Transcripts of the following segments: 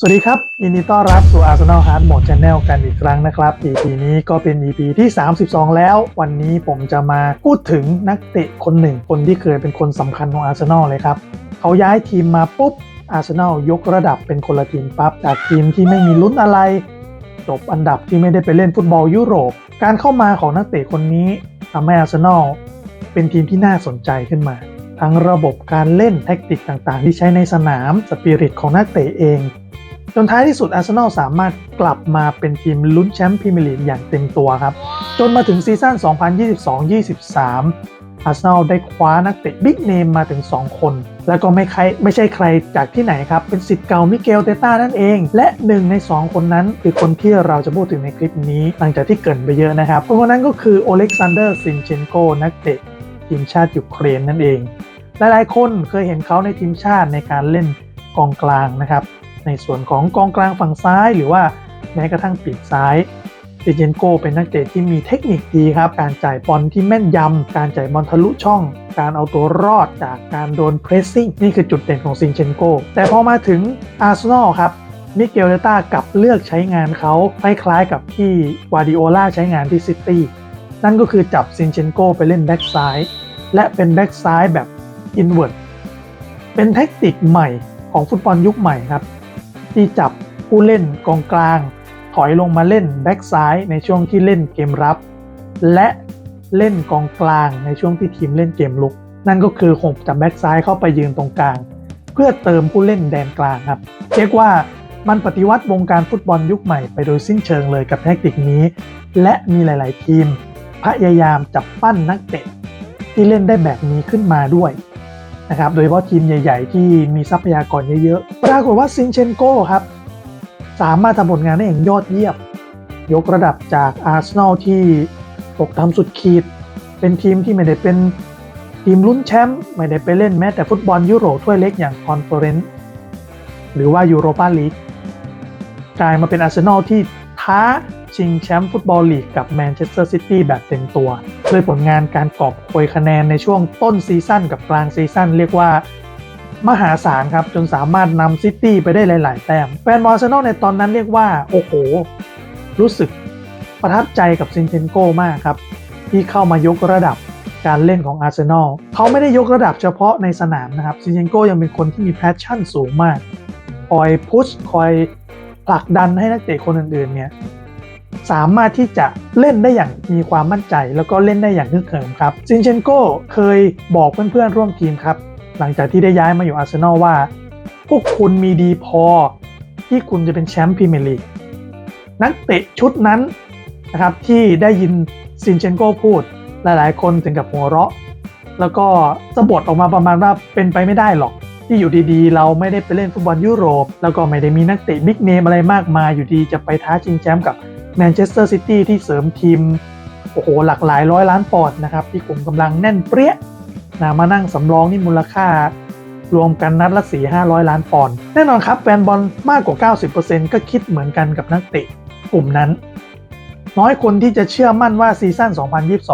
สวัสดีครับ ยินดีต้อนรับสู่ Arsenal Hard Mode Channel กันอีกครั้งนะครับ EP นี้ก็เป็น EP ที่ 32 แล้ว วันนี้ผมจะมาพูดถึงนักเตะคนหนึ่ง คนที่เคยเป็นคนสำคัญของ Arsenal เลยครับ เขาย้ายทีมมาปุ๊บ Arsenal ยกระดับเป็นคนละทีมปั๊บจากทีมที่ไม่มีลุ้นอะไร จบอันดับที่ไม่ได้ไปเล่นฟุตบอลยุโรป การเข้ามาของนักเตะคนนี้ทำให้ Arsenal เป็นทีมที่น่าสนใจขึ้นมา ทั้งระบบการเล่นแทคติกต่างๆ ที่ใช้ในสนามสปิริตของนักเตะเอง จนท้ายที่สุดอาร์เซนอลสามารถกลับมาเป็นทีมลุ้นแชมป์พรีเมียร์ลีกอย่างเต็มตัวครับ จนมาถึงซีซั่น 2022-23 อาร์เซนอลได้คว้านักเตะบิ๊กเนมมาถึง 2 คน แล้วก็ไม่ใครไม่ใช่ใครจากที่ไหนครับ เป็นสิทธิ์เก่ามิเกลเตต้านั่นเอง และหนึ่งใน 2 คนนั้น คือคนที่เราจะพูดถึงในคลิปนี้ หลังจากที่เกินไปเยอะนะครับ คนคนนั้นก็คือโอเล็กซานเดอร์ซินเชนโกนักเตะทีมชาติยูเครนนั่นเอง หลายๆ คนเคยเห็นเขาในทีมชาติในการเล่นกองกลางนะครับ ในส่วนของกองกลางฝั่งซ้าย หรือว่าแม้กระทั่งปีกซ้ายเดเจนโกเป็นนักเตะที่มีเทคนิคดีครับ การจ่ายบอลที่แม่นยำ การจ่ายบอลทะลุช่อง การเอาตัวรอดจากการโดนเพรสซิ่ง นี่คือจุดเด่นของซินเชนโก แต่พอมาถึงอาร์เซนอลครับ มิเกลเดต้ากลับเลือกใช้งานเขาคล้ายๆกับที่วาดิโอลาใช้งานที่ซิตี้ นั่นก็คือจับซินเชนโกไปเล่นแบ็กซ้าย และเป็นแบ็กซ้ายแบบอินเว r ร์เป็นเทคนิคใหม่ของฟุตบอลยุคใหม่ครับ ที่จับผู้เล่นกองกลาง ถอยลงมาเล่นแบ็กซ้ายในช่วงที่เล่นเกมรับ และเล่นกองกลางในช่วงที่ทีมเล่นเกมลุก นั่นก็คือหงจับแบ็กซ้ายเข้าไปยืนตรงกลาง เพื่อเติมผู้เล่นแดนกลางครับเรียกว่ามันปฏิวัติวงการฟุตบอลยุคใหม่ไปโดยสิ้นเชิงเลยกับแทคนิคนี้ และมีหลาย ๆ ทีม พยายามจับปั้นนักเตะที่เล่นได้แบบนี้ขึ้นมาด้วย นะครับโดยเฉพาะทีมใหญ่ ๆ ที่มีทรัพยากรเยอะๆปรากฏว่าซินเชนโกครับสามารถทำผลงานได้อย่างยอดเยี่ยมยกระดับจากอาร์เซนอลที่ตกทำสุดขีด เป็นทีมที่ไม่ได้เป็นทีมลุ้นแชมป์ไม่ได้ไปเล่นแม้แต่ฟุตบอลยุโรปถ้วยเล็กอย่างคอนเฟอเรนซ์หรือว่ายูโรปาลีกกลายมาเป็นอาร์เซนอลที่ท้า ชิงแชมป์ฟุตบอลลีกกับแมนเชสเตอร์ซิตี้แบบเต็มตัวด้วยผลงานการกอบโกยคะแนนในช่วงต้นซีซั่นกับกลางซีซั่นเรียกว่ามหาศาลครับจนสามารถนำซิตี้ไปได้หลาย ๆ แต้มแฟนบอลอาร์เซนอลในตอนนั้นเรียกว่า โอ้โห รู้สึกประทับใจกับซินเทนโกมากครับ ที่เข้ามายกระดับการเล่นของอาร์เซนอลเขาไม่ได้ยกระดับเฉพาะในสนามนะครับซินเทนโกยังเป็นคนที่มีแพชชั่นสูงมาก คอยพุชคอยผลักดันให้นักเตะคนอื่น ๆ เนี่ย สามารถที่จะเล่นได้อย่างมีความมั่นใจ แล้วก็เล่นได้อย่างนึกเขิมครับซินเชนโกเคยบอกเพื่อนๆร่วมทีมครับ หลังจากที่ได้ย้ายมาอยู่อาร์เซนอลว่า พวกคุณมีดีพอ ที่คุณจะเป็นแชมป์พรีเมียร์ลีกนักเตะชุดนั้นนะครับที่ได้ยินซินเชนโกพูดหลายๆ คนถึงกับหัวเราะ แล้วก็สะบดออกมาประมาณว่าเป็นไปไม่ได้หรอกที่อยู่ดีๆ เราไม่ได้ไปเล่นฟุตบอลยุโรป แล้วก็ไม่ได้มีนักเตะบิ๊กเนมอะไรมากมายอยู่ดีจะไปท้าชิงแชมป์กับ แมนเชสเตอร์ซิตี้ที่เสริมทีม โอ้โห หลากหลายร้อยล้านปอนด์นะครับ ที่กลุ่มกำลังแน่นเปรี้ยนะมานั่งสำรองนี่มูลค่ารวมกันนัดละ 4 500 ล้านปอนด์แน่นอนครับแฟนบอลมากกว่า 90%ก็คิดเหมือนกันกับนักเตะกลุ่มนั้น น้อยคนที่จะเชื่อมั่นว่าซีซั่น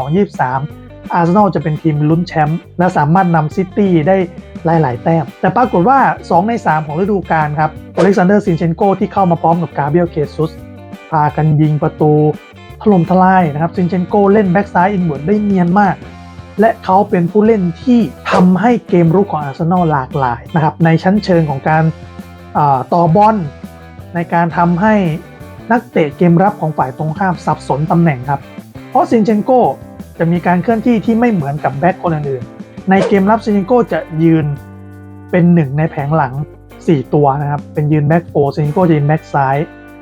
2022-23 อาร์เซนอลจะเป็นทีมลุ้นแชมป์และสามารถนำซิตี้ได้หลาย ๆ แต้ม แต่ปรากฏว่า 2 ใน 3 ของฤดูกาลครับอเล็กซานเดอร์ซินเชนโกที่เข้ามาพร้อมกับกาเบรียลเคซุสากันยิงประตูถล่มทลายนะครับซินเชนโกเล่นแบ็กซ้ายอินเวิร์ดได้เนียนมาก และเขาเป็นผู้เล่นที่ทำให้เกมรุกของอาร์เซนอลหลากหลายนะครับในชั้นเชิงของการาต่อบอลในการทำให้นักเตะเกมรับของฝ่ายตรงข้ามสับสนตำแหน่งครับ เพราะซินเชนโกจะมีการเคลื่อนที่ที่ไม่เหมือนกับแบ็กคนอื่นๆในเกมรับซินเชนโกจะยืนเป็นหนึ่งในแผงหลัง 4 ตัวนะครับ เป็นยืนแบ็กโฟซินเชนโกจะยืนแบ็กซ้าย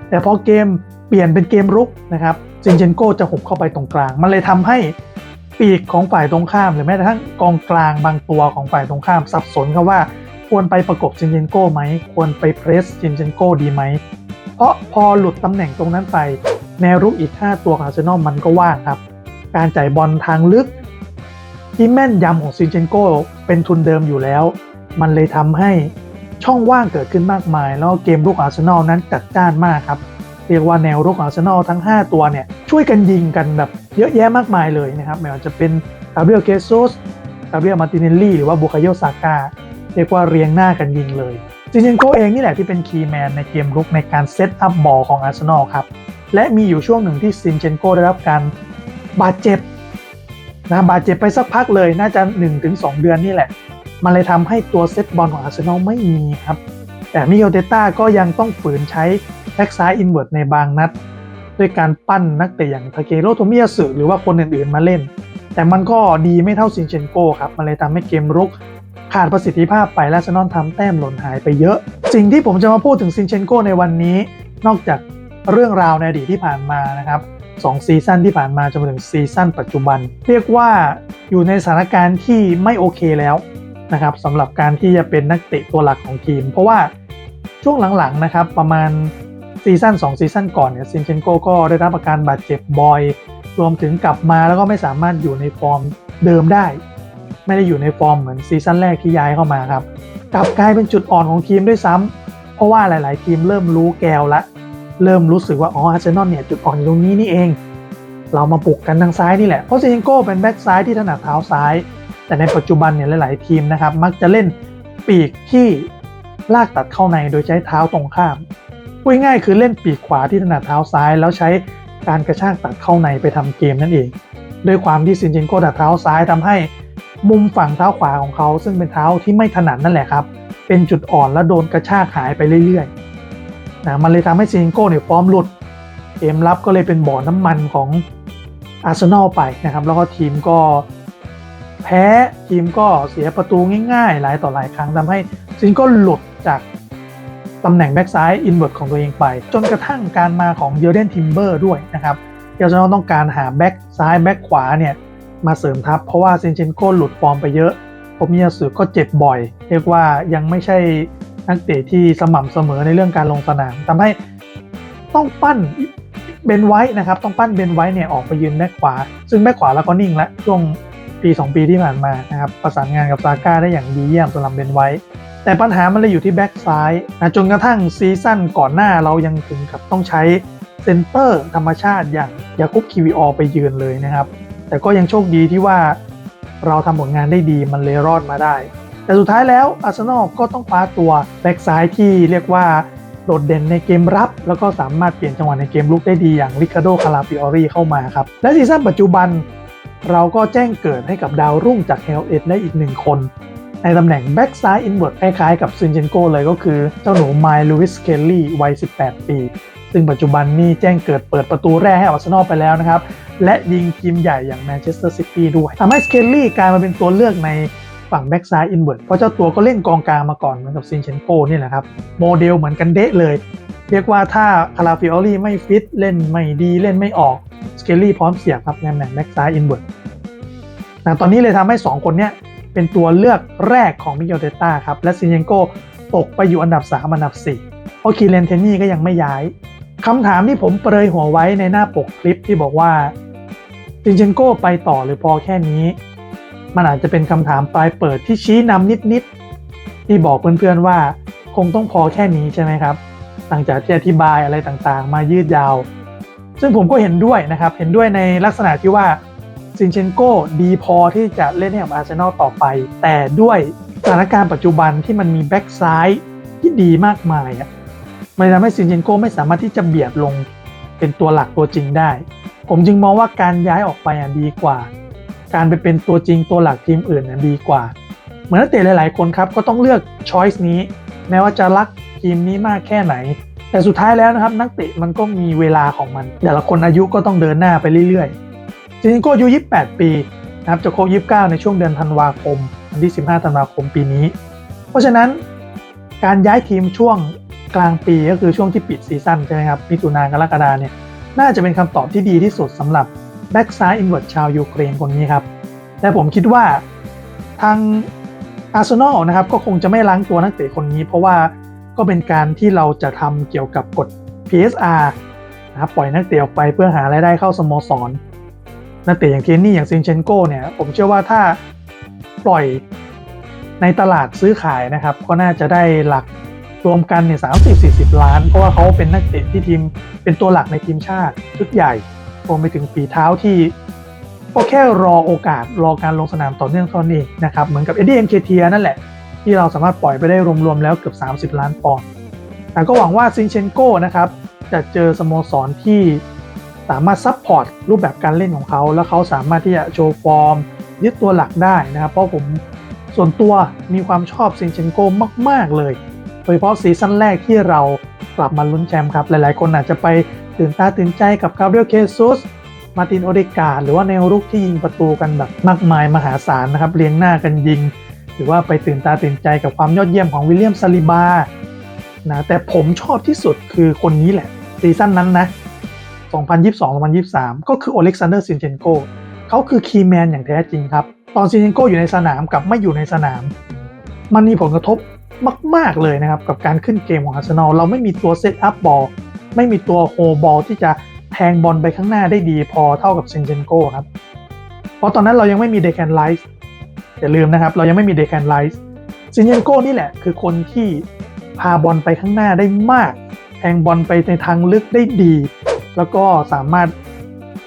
แต่พอเกม ปลี่ยนเป็นเกมรุกนะครับซินเชนโกจะหุบเข้าไปตรงกลาง มันเลยทำให้ปีกของฝ่ายตรงข้าม หรือแม้กระทั่งกองกลางบางตัวของฝ่ายตรงข้าม สับสนครับว่าควรไปประกบซินเชนโกไหม ควรไปเพรสซินเชนโกดีไหม เพราะพอหลุดตำแหน่งตรงนั้นไป แนวรุกอีก 5 ตัวของอาร์เซนอลมันก็ว่างครับ การจ่ายบอลทางลึก ที่แม่นยำของซินเชนโกเป็นทุนเดิมอยู่แล้ว มันเลยทำให้ช่องว่างเกิดขึ้นมากมาย แล้วเกมรุกอาร์เซนอลนั้นจัดจ้านมากครับ เรียกว่าแนวรุกอาร์เซนอลทั้ง 5 ตัวเนี่ยช่วยกันยิงกันแบบเยอะแยะมากมายเลยนะครับไม่ว่าจะเป็นกาเบรียลเคซสกาเบรียลมาติเนลลี่หรือว่าบุคาโยซาก้าเรียกว่าเรียงหน้ากันยิงเลยซินเชนโกเองนี่แหละที่เป็นคีย์แมนในเกมรุกในการเซตอัพบอลของอาร์เซนอลครับและมีอยู่ช่วงหนึ่งที่ซินเชนโกได้รับการบาดเจ็บนะบาดเจ็บไปสักพักเลยน่าจะ 1-2 เดือนนี่แหละ มันเลยทำให้ตัวเซตบอลของอาร์เซนอลไม่มีครับ แต่มิเกลเตต้าก็ยังต้องฝืนใช้ แบ็กซ้ายอินเวอร์ตในบางนัด ด้วยการปั้นนักเตะอย่างทาเกโรโทมิยาสึหรือว่าคนอื่นๆมาเล่น แต่มันก็ดีไม่เท่าซินเชนโกครับ มันเลยทำให้เกมรุกขาดประสิทธิภาพไปและอาร์เซนอลทำแต้มหล่นหายไปเยอะ สิ่งที่ผมจะมาพูดถึงซินเชนโกในวันนี้ นอกจากเรื่องราวในอดีตที่ผ่านมานะครับสองซีซั่นที่ผ่านมาจนถึงซีซั่นปัจจุบัน เรียกว่าอยู่ในสถานการณ์ที่ไม่โอเคแล้วนะครับสำหรับการที่จะเป็นนักเตะตัวหลักของทีม เพราะว่าช่วงหลังๆนะครับประมาณ ซีซั่น2ซีซั่นก่อนเนี่ยซินเชนโกก็ได้รับอาการบาดเจ็บบ่อย รวมถึงกลับมาแล้วก็ไม่สามารถอยู่ในฟอร์มเดิมได้ ไม่ได้อยู่ในฟอร์มเหมือนซีซั่นแรกที่ย้ายเข้ามาครับกลับกลายเป็นจุดอ่อนของทีมด้วยซ้ำเพราะว่าหลาย ๆ ทีมเริ่มรู้แกวละ เริ่มรู้สึกว่าอ๋ออาร์เซนอลเนี่ยจุดอ่อนอยู่ตรงนี้นี่เอง เรามาปลุกกันทางซ้ายนี่แหละเพราะซิมเซนโกเป็นแบ็กซ้ายที่ถนัดเท้าซ้าย แต่ในปัจจุบันเนี่ยหลาย ๆ ทีมนะครับมักจะเล่นปีกที่ลากตัดเข้าในโดยใช้เท้าตรงข้าม พูดง่ายคือเล่นปีกขวาที่ถนัดเท้าซ้าย แล้วใช้การกระชากตัดเข้าในไปทำเกมนั่นเอง ด้วยความที่ซินเจนโก้ดัดเท้าซ้ายทำให้มุมฝั่งเท้าขวาของเขาซึ่งเป็นเท้าที่ไม่ถนัดนั่นแหละครับ เป็นจุดอ่อนและโดนกระชากหายไปเรื่อยๆนะมันเลยทำให้ซินเจนโก้เนี่ยฟอร์มหลุดเกมรับก็เลยเป็นบ่อน้ำมันของอาร์เซนอลไปนะครับแล้วก็ทีมก็แพ้ทีมก็เสียประตูง่ายๆ หลายต่อหลายครั้งทำให้ซินก็หลุดจาก ตำแหน่งแบ็กซ้ายอินเวอร์ตของตัวเองไป จนกระทั่งการมาของเยอร์เดนทิมเบอร์ด้วยนะครับที่อาร์เซนอลต้องการหาแบ็กซ้ายแบ็กขวาเนี่ยมาเสริมทัพ เพราะว่าเซนเชนโกหลุดฟอร์มไปเยอะผมมียาสึก็เจ็บบ่อย เรียกว่ายังไม่ใช่นักเตะที่สม่ำเสมอในเรื่องการลงสนามทำให้ต้องปั้นเบนไว้นะครับ ต้องปั้นเบนไว้เนี่ยออกไปยืนแบ็กขวา ซึ่งแบ็กขวาแล้วก็นิ่งล้วช่วงปี 2 ปีที่ผ่านมานะครับประสานงานกับซาก้าได้อย่างดีเยี่ยมสำหรับเบนไว้ แต่ปัญหามันเลยอยู่ที่แบ็กซ้ายนะจนกระทั่งซีซั่นก่อนหน้าเรายังถึงกับต้องใช้เซนเตอร์ธรรมชาติอย่างยาคุบคิวิออไปยืนเลยนะครับ แต่ก็ยังโชคดีที่ว่าเราทำผลงานได้ดีมันเลยรอดมาได้ แต่สุดท้ายแล้วอาร์เซนอลก็ต้องคว้าตัวแบ็กซ้ายที่เรียกว่าโดดเด่นในเกมรับ แล้วก็สามารถเปลี่ยนจังหวะในเกมลุกได้ดีอย่างริคาโดคาราฟิออรีเข้ามาครับ และซีซั่นปัจจุบันเราก็แจ้งเกิดให้กับดาวรุ่งจากเฮลเอ็ดได้อีกหนึ่งคน ในตำแหน่งแบ็กซ้ายอินเวอร์ตคล้ายๆกับซินเจนโกเลยก็คือเจ้าหนูไมล์ลูอิสเคลลี่วัย 18 ปี ซึ่งปัจจุบันนี่แจ้งเกิดเปิดประตูแรกให้อาร์เซนอลไปแล้วนะครับ และยิงทีมใหญ่อย่างแมนเชสเตอร์ซิตี้ด้วยทำให้สเคลลี่กลายมาเป็นตัวเลือกในฝั่งแบ็กซ้ายอินเวอร์ตเพราะเจ้าตัวก็เล่นกองกลางมาก่อนเหมือนกับซินเชนโกนี่แหละครับโมเดลเหมือนกันเดะเลย เรียกว่าถ้าคาราฟิออรี่ไม่ฟิตเล่นไม่ดีเล่นไม่ออกสเคลลี่พร้อมเสียบครับในตำแหน่งแบ็กซ้ายอินเวอร์ตนะตอนนี้เลยทำให้ 2 คนเนี้ย เป็นตัวเลือกแรกของมิเกลเตต้าครับ และซินเชนโกตกไปอยู่อันดับ 3 อันดับ 4 เพราะคีเลนเทนนี่ก็ยังไม่ย้ายคำถามที่ผมเปรยหัวไว้ในหน้าปกคลิปที่บอกว่าซินเชนโกไปต่อหรือพอแค่นี้ มันอาจจะเป็นคำถามปลายเปิดที่ชี้นำนิดๆที่บอกเพื่อนๆว่า คงต้องพอแค่นี้ใช่ไหมครับหลังจากที่อธิบายอะไรต่างๆ มายืดยาว ซึ่งผมก็เห็นด้วยนะครับ เห็นด้วยในลักษณะที่ว่า ซินเชนโก้ดีพอที่จะเล่นให้กับอาร์เซนอลต่อไป แต่ด้วยสถานการณ์ปัจจุบันที่มันมีแบ็กซ้ายที่ดีมากมายอะมันทำให้ซินเชนโก้ไม่สามารถที่จะเบียดลงเป็นตัวหลักตัวจริงได้ ผมจึงมองว่าการย้ายออกไปอะดีกว่า การไปเป็นตัวจริงตัวหลักทีมอื่นน่ะดีกว่า เหมือนนักเตะหลาย ๆ คนครับก็ต้องเลือกช้อยส์นี้ แม้ว่าจะรักทีมนี้มากแค่ไหน แต่สุดท้ายแล้วนะครับนักเตะมันก็มีเวลาของมัน แต่ละคนอายุก็ต้องเดินหน้าไปเรื่อย ๆ ซินโก้อายุ 28 ปีนะครับจะครบ29 ในช่วงเดือนธันวาคมวันที่ 15 ธันวาคมปีนี้ เพราะฉะนั้นการย้ายทีมช่วงกลางปีก็คือช่วงที่ปิดซีซั่นใช่ไหมครับมิถุนากรกฎาเนี่ยน่าจะเป็นคำตอบที่ดีที่สุดสำหรับแบ็กซ้ายอินเวอร์ตชาวยูเครนคนนี้ครับแต่ผมคิดว่าทางอาร์เซนอลนะครับก็คงจะไม่ล้างตัวนักเตะคนนี้ เพราะว่าก็เป็นการที่เราจะทำเกี่ยวกับกฎ PSR นะครับปล่อยนักเตะออกไปเพื่อหารายได้เข้าสโมสร นักเตะอย่างเคนนี่อย่างซินเชนโกเนี่ยผมเชื่อว่าถ้าปล่อยในตลาดซื้อขายนะครับ ก็น่าจะได้หลักรวมกันเนี่ยสามสิบสี่สิบล้าน เพราะว่าเขาเป็นนักเตะที่ทีมเป็นตัวหลักในทีมชาติชุดใหญ่รวมไปถึงฝีเท้าที่ก็แค่รอโอกาสรอการลงสนามต่อเนื่องเท่านั้นเองนะครับ เหมือนกับเอ็ดดี้เอ็นเคเทียนั่นแหละ ที่เราสามารถปล่อยไปได้รวมๆแล้วเกือบ 30 ล้านปอนด์แต่ก็หวังว่าซินเชนโกนะครับ จะเจอสโมสรที่ สามารถซัพพอร์ตรูปแบบการเล่นของเขา แล้วเขาสามารถที่จะโชว์ฟอร์ม ยึดตัวหลักได้นะครับ เพราะผมส่วนตัวมีความชอบซินเชนโกมาก ๆ เลยโดยเฉพาะซีซั่นแรกที่เรากลับมาลุ้นแชมป์ครับ หลายๆ คนอาจจะไปตื่นตาตื่นใจกับกาเบรียลเคซุสมาตินโอเดกาหรือว่าแนวรุกที่ยิงประตูกันแบบมากมายมหาศาลนะครับเรียงหน้ากันยิง หรือว่าไปตื่นตาตื่นใจกับความยอดเยี่ยมของวิลเลียมซาลิบานะแต่ผมชอบที่สุดคือคนนี้แหละซีซั่นนั้นนะ 2022-2023 ก็คือโอเล็กซานเดอร์ซินเชนโกเขาคือคีย์แมนอย่างแท้จริงครับ ตอนซินเชนโกอยู่ในสนามกับไม่อยู่ในสนาม มันมีผลกระทบมาก ๆ เลยนะครับ กับการขึ้นเกมของอาร์เซนอลเราไม่มีตัวเซตอัพบอลไม่มีตัวโฮบอลที่จะแทงบอลไปข้างหน้าได้ดีพอเท่ากับซินเชนโกครับ เพราะตอนนั้นเรายังไม่มีเดแคนไลส์อย่าลืมนะครับเรายังไม่มีเดแคนไลส์ซินเชนโกนี่แหละคือคนที่พาบอลไปข้างหน้าได้มากแทงบอลไปในทางลึกได้ดี แล้วก็สามารถ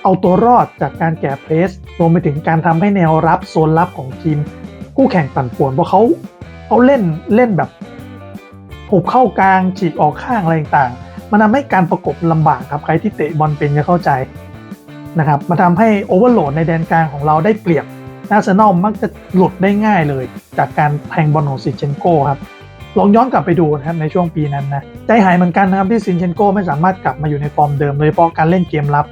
เอาตัวรอดจากการแก่เพรสรวมไปถึงการทำให้แนวรับโซนรับของทีมคู่แข่งปั่นป่วนเพราะเขาเขาเล่นเล่นแบบหุบเข้ากลางฉีกออกข้างอะไรต่างๆ มันทำให้การประกบลำบากครับใครที่เตะบอลเป็นจะเข้าใจนะครับมันทำให้โอเวอร์โหลดในแดนกลางของเราได้เปรียบอาร์เซนอลมักจะหลุดได้ง่ายเลย จากการแทงบอลของซิเชนโกครับ ลองย้อนกลับไปดูนะครับในช่วงปีนั้นนะใจหายเหมือนกันนะครับที่ซินเชนโกไม่สามารถกลับมาอยู่ในฟอร์มเดิมโดยเฉพาะการเล่นเกมรับ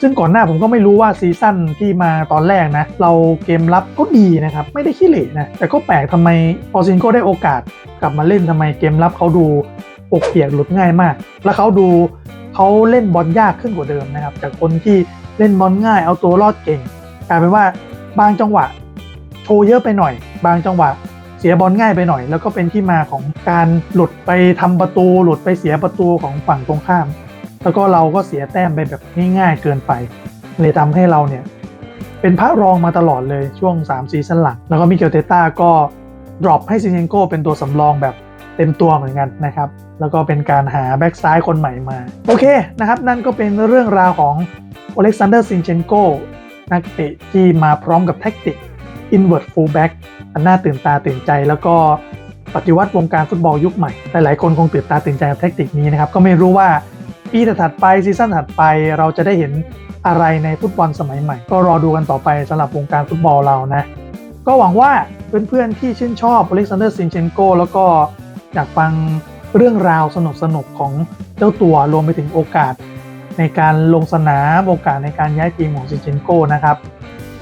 ซึ่งก่อนหน้าผมก็ไม่รู้ว่าซีซั่นที่มาตอนแรกนะ เราเกมรับก็ดีนะครับ ไม่ได้ขี้เหร่นะ แต่ก็แปลกทำไมพอซินโกได้โอกาสกลับมาเล่นทำไมเกมรับเขาดูปกเปียกหลุดง่ายมาก แล้วเขาดูเขาเล่นบอลยากขึ้นกว่าเดิมนะครับจากคนที่เล่นบอลง่ายเอาตัวรอดเก่งกลายเป็นว่าบางจังหวะโชว์เยอะไปหน่อย บางจังหวะ เสียบอลง่ายไปหน่อย แล้วก็เป็นที่มาของการหลุดไปทำประตู หลุดไปเสียประตูของฝั่งตรงข้าม แล้วก็เราก็เสียแต้มไปแบบง่ายๆเกินไปเลยทำให้เราเนี่ยเป็นพระรองมาตลอดเลยช่วง3ซีซั่นหลังแล้วก็มิเกลเตต้าก็ดรอปให้ซินเชนโกเป็นตัวสำรองแบบเต็มตัวเหมือนกันนะครับ แล้วก็เป็นการหาแบ็กซ้ายคนใหม่มา โอเคนะครับ นั่นก็เป็นเรื่องราวของโอเล็กซานเดอร์ซินเชนโกนักเตะที่มาพร้อมกับแท็กติก invert fullback อันน่าตื่นตาตื่นใจ แล้วก็ปฏิวัติวงการฟุตบอลยุคใหม่ หลายๆคนคงตื่นตาตื่นใจกับแท็กติกนี้นะครับ ก็ไม่รู้ว่าปีถัดไปซีซั่นถัดไปเราจะได้เห็นอะไรในฟุตบอลสมัยใหม่ ก็รอดูกันต่อไปสำหรับวงการฟุตบอลเรานะ ก็หวังว่าเพื่อนๆที่ชื่นชอบอเล็กซานเดอร์ซินเชนโกแล้วก็อยากฟังเรื่องราวสนุกๆของเจ้าตัวรวมไปถึงโอกาส ในการลงสนามโอกาสในการย้ายทีมของซินเชนโกนะครับ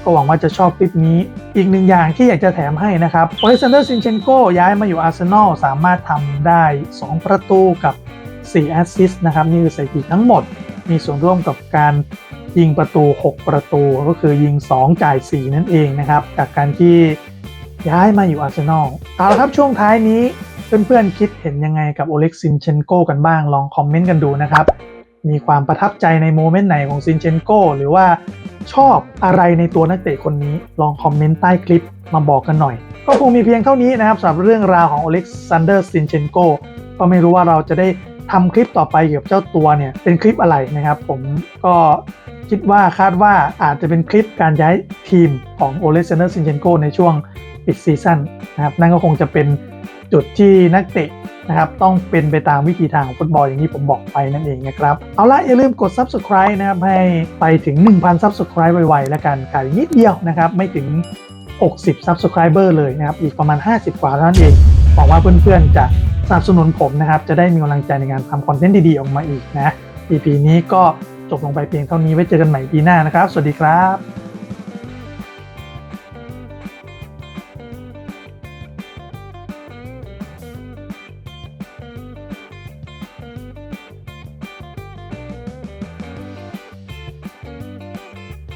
ก็หวังว่าจะชอบคลิปนี้ อีกหนึ่งอย่างที่อยากจะแถมให้นะครับโอเลกซานเดอร์ซินเชนโกย้ายมาอยู่อาร์เซนอลสามารถทำได้ 2 ประตูกับ 4 แอสซิสต์นะครับ นี่คือสถิติทั้งหมด มีส่วนร่วมกับการยิงประตู 6 ประตู ก็คือยิง 2 จ่าย 4 นั่นเองนะครับ จากการที่ย้ายมาอยู่อาร์เซนอลเอาละครับช่วงท้ายนี้เพื่อนๆคิดเห็นยังไงกับโอเล็กซินเชนโกกันบ้างลองคอมเมนต์กันดูนะครับ มีความประทับใจในโมเมนต์ไหนของซินเชนโกหรือว่าชอบอะไรในตัวนักเตะคนนี้ ลองคอมเมนต์ใต้คลิปมาบอกกันหน่อย ก็คงมีเพียงเท่านี้นะครับสำหรับเรื่องราวของอเล็กซานเดอร์ซินเชนโกก็ไม่รู้ว่าเราจะได้ทำคลิปต่อไปเกี่ยวกับเจ้าตัวเนี่ยเป็นคลิปอะไรนะครับ ผมก็คิดว่าคาดว่าอาจจะเป็นคลิปการย้ายทีมของโอเล็กซานเดอร์ซินเชนโกในช่วงปิดซีซั่นนะครับนั่นก็คงจะเป็นจุดที่นักเตะ นะครับต้องเป็นไปตามวิธีทางของฟุตบอลอย่างที่ผมบอกไปนั่นเองนะครับ เอาละอย่าลืมกด Subscribe นะครับให้ไปถึง 1,000 Subscribe ไวๆแล้วกันขาดนิดเดียวนะครับไม่ถึง 60 Subscriber เลยนะครับอีกประมาณ 50 กว่าเท่านั้นเองหวังว่าเพื่อนๆจะสนับสนุนผมนะครับจะได้มีกำลังใจในการทำคอนเทนต์ดีๆออกมาอีกนะ EP นี้ก็จบลงไปเพียงเท่านี้ไว้เจอกันใหม่ปีหน้านะครับ สวัสดีครับ